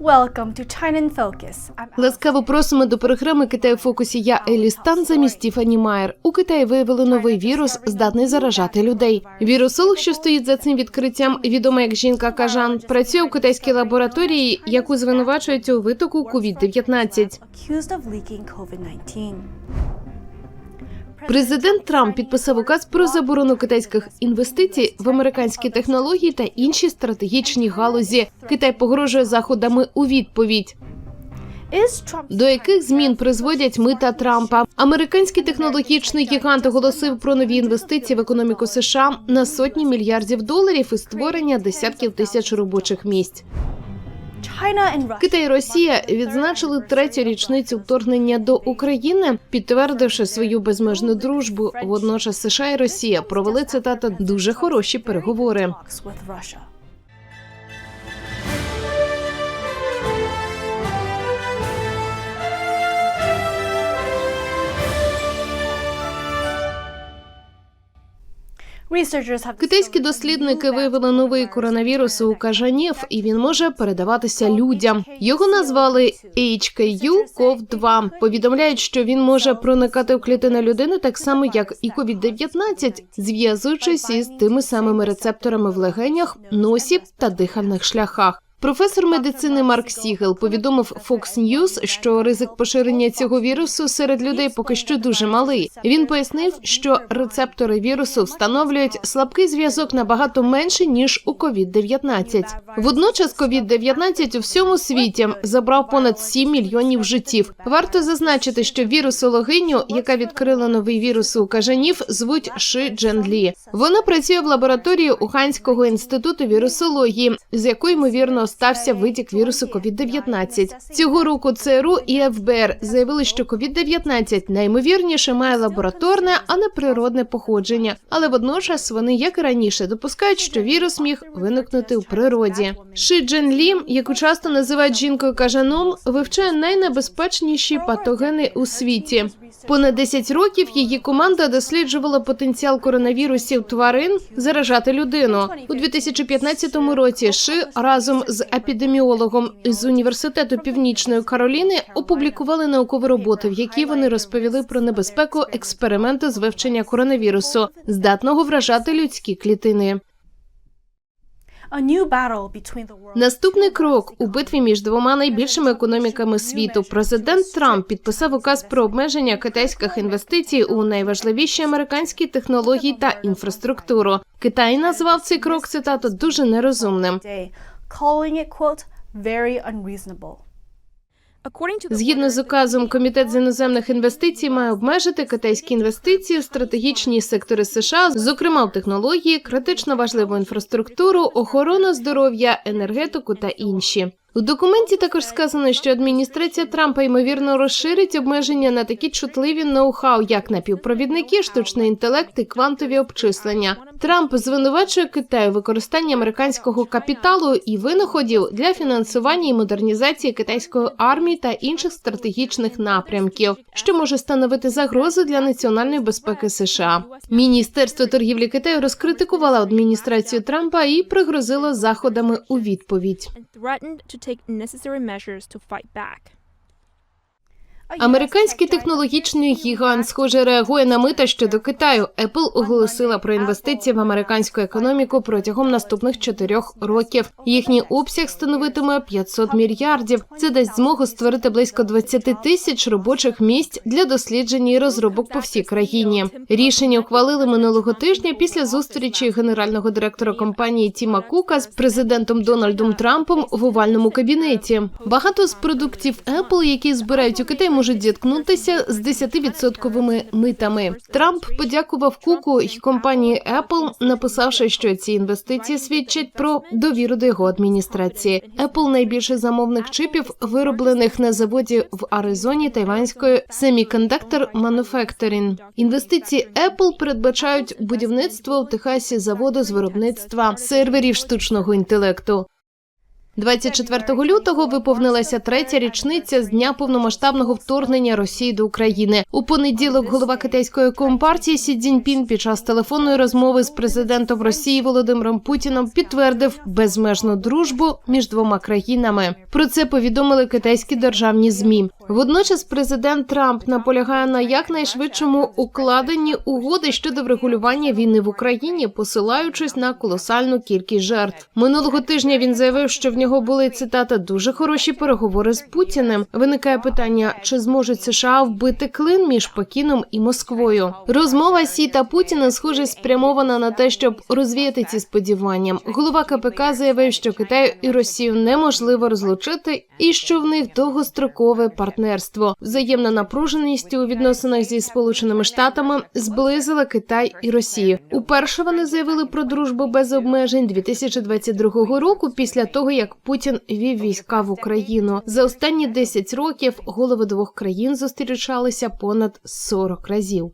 Welcome to China in Focus. Ласкаво просимо до програми Китай у фокусі. Я Елі Стан замість Тіфані Майер. У Китаї виявили новий вірус, здатний заражати людей. Вірусолог, що стоїть за цим відкриттям, відома як жінка Кажан, працює у китайській лабораторії, яку звинувачують у витоку COVID-19. accused of leaking COVID-19. Президент Трамп підписав указ про заборону китайських інвестицій в американські технології та інші стратегічні галузі. Китай погрожує заходами у відповідь. До яких змін призводять мита Трампа. Американський технологічний гігант оголосив про нові інвестиції в економіку США на сотні мільярдів доларів і створення десятків тисяч робочих місць. Китай і Росія відзначили третю річницю вторгнення до України, підтвердивши свою безмежну дружбу. Водночас США і Росія провели цитата дуже хороші переговори. Китайські дослідники виявили новий коронавірус у кажанів, і він може передаватися людям. Його назвали HKU-CoV-2. Повідомляють, що він може проникати в клітини людини так само, як і COVID-19, зв'язуючись із тими самими рецепторами в легенях, носі та дихальних шляхах. Професор медицини Марк Сігел повідомив Fox News, що ризик поширення цього вірусу серед людей поки що дуже малий. Він пояснив, що рецептори вірусу встановлюють слабкий зв'язок набагато менше ніж у COVID-19. Водночас COVID-19 у всьому світі забрав понад 7 мільйонів життів. Варто зазначити, що вірусологиню, яка відкрила новий вірус у кажанів, звуть Ши Дженлі. Вона працює в лабораторії Уханського інституту вірусології, з якої ймовірно стався витік вірусу COVID-19. Цього року ЦРУ і ФБР заявили, що COVID-19 найімовірніше має лабораторне, а не природне походження. Але водночас вони, як і раніше, допускають, що вірус міг виникнути у природі. Ши Джен Лі, яку часто називають жінкою кажаном, вивчає найнебезпечніші патогени у світі. Понад 10 років її команда досліджувала потенціал коронавірусів тварин заражати людину у 2015 році. Ши разом з епідеміологом з університету Північної Кароліни опублікували наукові роботи, в якій вони розповіли про небезпеку експерименту з вивчення коронавірусу, здатного вражати людські клітини. Наступний крок у битві між двома найбільшими економіками світу. Президент Трамп підписав указ про обмеження китайських інвестицій у найважливіші американські технології та інфраструктуру. Китай назвав цей крок цитату дуже нерозумним. Calling it quote very unreasonable. Згідно з указом, комітет з іноземних інвестицій має обмежити китайські інвестиції в стратегічні сектори США, зокрема в технології, критично важливу інфраструктуру, охорону здоров'я, енергетику та інші. У документі також сказано, що адміністрація Трампа ймовірно розширить обмеження на такі чутливі ноу-хау, як напівпровідники, штучний інтелект і квантові обчислення. Трамп звинувачує Китай у використанні американського капіталу і винаходів для фінансування і модернізації китайської армії та інших стратегічних напрямків, що може становити загрозу для національної безпеки США. Міністерство торгівлі Китаю розкритикувало адміністрацію Трампа і пригрозило заходами у відповідь. Take necessary measures to fight back. Американський технологічний гігант, схоже, реагує на мита щодо Китаю. Apple оголосила про інвестиції в американську економіку протягом наступних чотирьох років. Їхній обсяг становитиме 500 мільярдів. Це дасть змогу створити близько 20 тисяч робочих місць для досліджень і розробок по всій країні. Рішення ухвалили минулого тижня після зустрічі генерального директора компанії Тіма Кука з президентом Дональдом Трампом в овальному кабінеті. Багато з продуктів Apple, які збирають у Китай, можуть зіткнутися з 10% митами. Трамп подякував Куку й компанії Apple, написавши, що ці інвестиції свідчать про довіру до його адміністрації. Apple – найбільший замовник чипів, вироблених на заводі в Аризоні тайванської Semiconductor Manufacturing. Інвестиції Apple передбачають будівництво в Техасі заводу з виробництва серверів штучного інтелекту. 24 лютого виповнилася третя річниця з дня повномасштабного вторгнення Росії до України. У понеділок голова китайської компартії Сі Цзіньпін під час телефонної розмови з президентом Росії Володимиром Путіном підтвердив безмежну дружбу між двома країнами. Про це повідомили китайські державні змі. Водночас президент Трамп наполягає на якнайшвидшому укладенні угоди щодо врегулювання війни в Україні, посилаючись на колосальну кількість жертв. Минулого тижня він заявив, що в нього були цитата дуже хороші переговори з Путіним. Виникає питання, чи зможуть США вбити клин між Пекіном і Москвою. Розмова Сі та Путіна, схоже, спрямована на те, щоб розвіяти ці сподівання. Голова КПК заявив, що Китаю і Росію неможливо розлучити, і що в них довгострокове партнерство. Взаємна напруженість у відносинах зі сполученими штатами зблизила Китай і Росію. Уперше вони заявили про дружбу без обмежень 2022 року, після того як Путін вів війська в Україну. За останні 10 років голови двох країн зустрічалися понад 40 разів.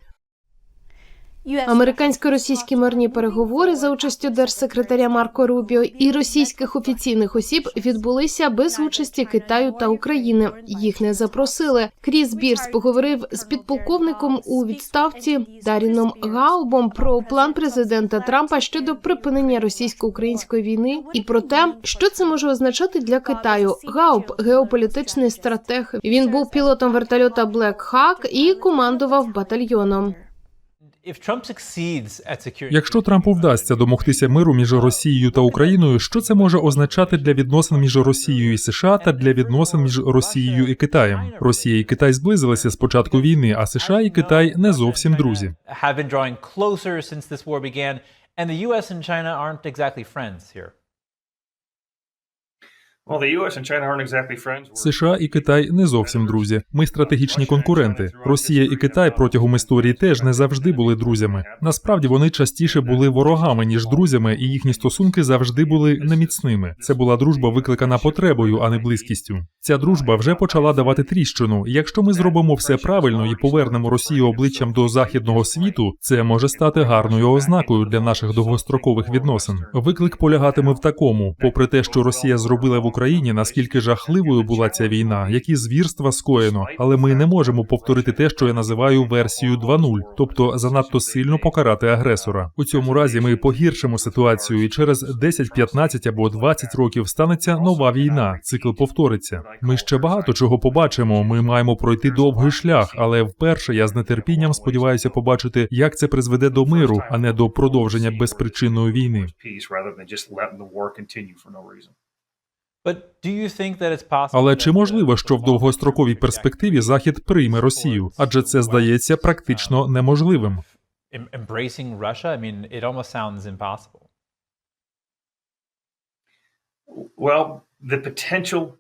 Американсько-російські мирні переговори за участю держсекретаря Марко Рубіо і російських офіційних осіб відбулися без участі Китаю та України. Їх не запросили. Кріс Бірс поговорив з підполковником у відставці Даріном Гаубом про план президента Трампа щодо припинення російсько-української війни і про те, що це може означати для Китаю. Гауб геополітичний стратег. Він був пілотом вертольота Black Hawk і командував батальйоном. Якщо Трампу вдасться домогтися миру між Росією та Україною, що це може означати для відносин між Росією і США та для відносин між Росією і Китаєм? Росія і Китай зблизилися з початку війни, а США і Китай не зовсім друзі. And the U.S. and China aren't exactly friends here. Well, the U.S. and China aren't exactly friends. We're- США і Китай не зовсім друзі. Ми стратегічні конкуренти. Росія і Китай протягом історії теж не завжди були друзями. Насправді вони частіше були ворогами ніж друзями, і їхні стосунки завжди були неміцними. Це була дружба викликана потребою, а не близькістю. Ця дружба вже почала давати тріщину. Якщо ми зробимо все правильно і повернемо Росію обличчям до західного світу, це може стати гарною ознакою для наших довгострокових відносин. Виклик полягатиме в такому, попри те, що Росія зробила в Україні, наскільки жахливою була ця війна, які звірства скоєно, але ми не можемо повторити те, що я називаю версією 2.0, тобто занадто сильно покарати агресора. У цьому разі ми погіршимо ситуацію, і через 10, 15 або 20 років станеться нова війна. Цикл повториться. Ми ще багато чого побачимо. Ми маємо пройти довгий шлях, але вперше я з нетерпінням сподіваюся побачити, як це призведе до миру, а не до продовження безпричинної війни. Але чи можливо, що в довгостроковій перспективі Захід прийме Росію? Адже це здається практично неможливим.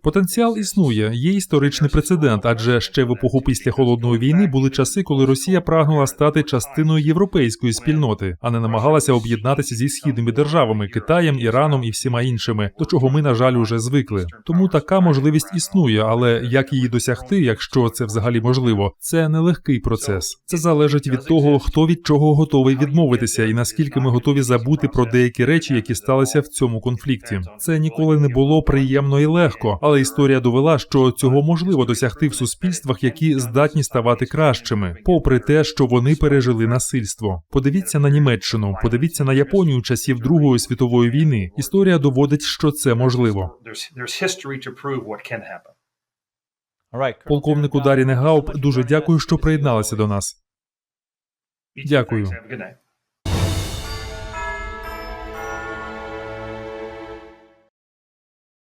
Потенціал існує, є історичний прецедент, адже ще в епоху після холодної війни були часи, коли Росія прагнула стати частиною європейської спільноти, а не намагалася об'єднатися зі східними державами Китаєм, Іраном і всіма іншими, до чого ми, на жаль, уже звикли. Тому така можливість існує, але як її досягти, якщо це взагалі можливо, це нелегкий процес. Це залежить від того, хто від чого готовий відмовитися, і наскільки ми готові забути про деякі речі, які сталися в цьому конфлікті. Це ніколи не було приємно і легко, але історія довела, що цього можливо досягти в суспільствах, які здатні ставати кращими, попри те, що вони пережили насильство. Подивіться на Німеччину, подивіться на Японію часів Другої світової війни. Історія доводить, що це можливо. Полковнику Даріне Гауп дуже дякую, що приєдналися до нас. Дякую.